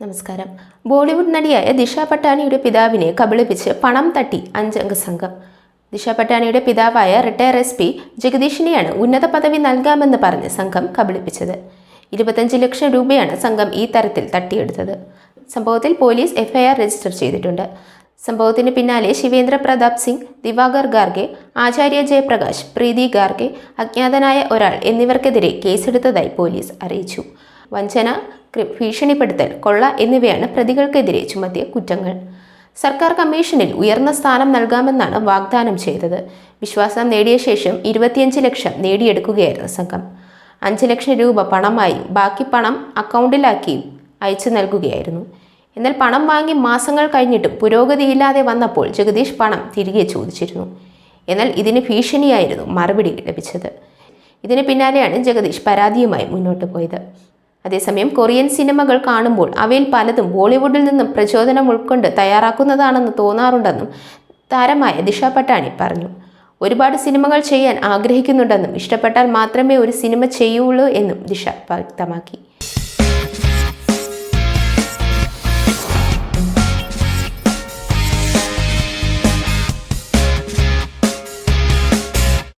നമസ്കാരം. ബോളിവുഡ് നടിയായ ദിഷ പട്ടാനിയുടെ പിതാവിനെ കബളിപ്പിച്ച് പണം തട്ടി അഞ്ചംഗ സംഘം. ദിഷ പട്ടാനിയുടെ പിതാവായ റിട്ടയർ എസ് പി ജഗദീഷിനെയാണ് ഉന്നത പദവി നൽകാമെന്ന് പറഞ്ഞ് സംഘം കബളിപ്പിച്ചത്. ഇരുപത്തഞ്ച് ലക്ഷം രൂപയാണ് സംഘം ഈ തരത്തിൽ തട്ടിയെടുത്തത്. സംഭവത്തിൽ പോലീസ് എഫ്ഐആർ രജിസ്റ്റർ ചെയ്തിട്ടുണ്ട്. സംഭവത്തിന് പിന്നാലെ ശിവേന്ദ്ര പ്രതാപ് സിംഗ് ദിവാകർ ഗാർഗെ ആചാര്യ ജയപ്രകാശ് പ്രീതി ഗാർഗെ അജ്ഞാതനായ ഒരാൾ എന്നിവർക്കെതിരെ കേസെടുത്തതായി പോലീസ് അറിയിച്ചു. വഞ്ചന ഭീഷണിപ്പെടുത്തൽ കൊള്ള എന്നിവയാണ് പ്രതികൾക്കെതിരെ ചുമത്തിയ കുറ്റങ്ങൾ. സർക്കാർ കമ്മീഷനിൽ ഉയർന്ന സ്ഥാനം നൽകാമെന്നാണ് വാഗ്ദാനം ചെയ്തത്. വിശ്വാസം നേടിയ ശേഷം ഇരുപത്തിയഞ്ച് ലക്ഷം നേടിയെടുക്കുകയായിരുന്നു സംഘം. അഞ്ച് ലക്ഷം രൂപ പണമായി ബാക്കി പണം അക്കൗണ്ടിലാക്കി അയച്ചു നൽകുകയായിരുന്നു. എന്നാൽ പണം വാങ്ങി മാസങ്ങൾ കഴിഞ്ഞിട്ടും പുരോഗതിയില്ലാതെ വന്നപ്പോൾ ജഗദീഷ് പണം തിരികെ ചോദിച്ചിരുന്നു. എന്നാൽ ഇതിന് ഭീഷണിയായിരുന്നു മറുപടി ലഭിച്ചത്. ഇതിന് പിന്നാലെയാണ് ജഗദീഷ് പരാതിയുമായി മുന്നോട്ട് പോയത്. അതേസമയം കൊറിയൻ സിനിമകൾ കാണുമ്പോൾ അവയിൽ പലതും ബോളിവുഡിൽ നിന്നും പ്രചോദനം ഉൾക്കൊണ്ട് തയ്യാറാക്കുന്നതാണെന്ന് തോന്നാറുണ്ടെന്നും താരമായ ദിഷ പട്ടാണി പറഞ്ഞു. ഒരുപാട് സിനിമകൾ ചെയ്യാൻ ആഗ്രഹിക്കുന്നുണ്ടെന്നും ഇഷ്ടപ്പെട്ടാൽ മാത്രമേ ഒരു സിനിമ ചെയ്യുള്ളൂ എന്നും ദിഷ വ്യക്തമാക്കി.